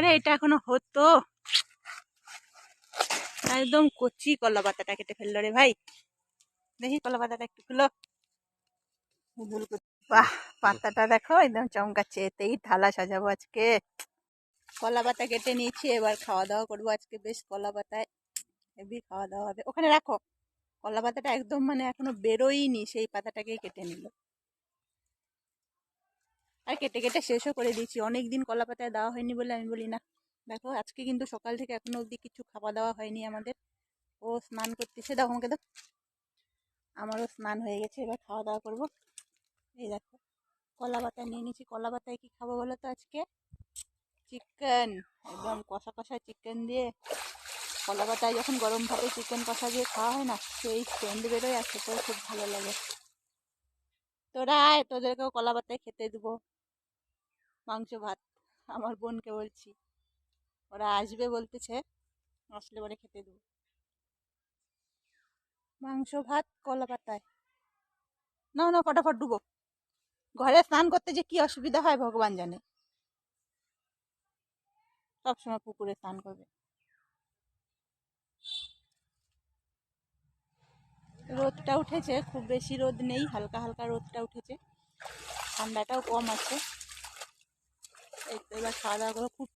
আরে, এটা এখনও হতো। একদম কচি কলা পাতাটা কেটে ফেলল রে ভাই। দেখি কলা পাতাটা একটু খুলো। বাহ, পাতাটা দেখো, একদম চমকাচ্ছে। এতেই থালা সাজাবো আজকে। কলা পাতা কেটে নিয়েছি, এবার খাওয়া দাওয়া করব আজকে। বেশ কলা পাতায় হেভি খাওয়া দাওয়া হবে। ওখানে রাখো। কলা পাতাটা একদম মানে এখনও বেরোয়নি সেই পাতাটাকেই কেটে নিল। আর কেটে কেটে শেষও করে দিয়েছি। অনেক দিন কলা পাতায় দেওয়া হয়নি বলে আমি বলি না। দেখো, আজকে কিন্তু সকাল থেকে এখনও অবধি কিছু খাওয়া দাওয়া হয়নি আমাদের। ও স্নান করতেছে। দাও আমাকে দাও। আমারও স্নান হয়ে গেছে। এবার খাওয়া দাওয়া করব। এই দেখো কলা পাতা নিয়ে নিয়েছি। কলা পাতায় কি খাব বলো তো আজকে? চিকেন একদম কষা কষা চিকেন দিয়ে। কলা পাতায় যখন গরম ভাতে চিকেন কষা দিয়ে খাওয়া হয় না, সেই সেন্ট বেরোয় আর খুব ভালো লাগে। তোরা, তোদেরকেও কলা পাতায় খেতে দেবো। মাংস, ভাত, আমার বোনকে বলছি। ওরা আসবে বলতেছে, আসলে পরে খেতে দেবো। মাংস, ভাত, কলা পাতায়। না না, ফটাফট ডুবো। ঘরে স্নান করতে যে কি অসুবিধা হয়, ভগবান জানে। সবসময় পুকুরে স্নান করবে। রোদটা উঠেছে, খুব বেশি রোদ নেই, হালকা হালকা রোদটা উঠেছে। ঠান্ডাটাও কম আছে। এই এবার খাওয়া দাওয়া করে খুব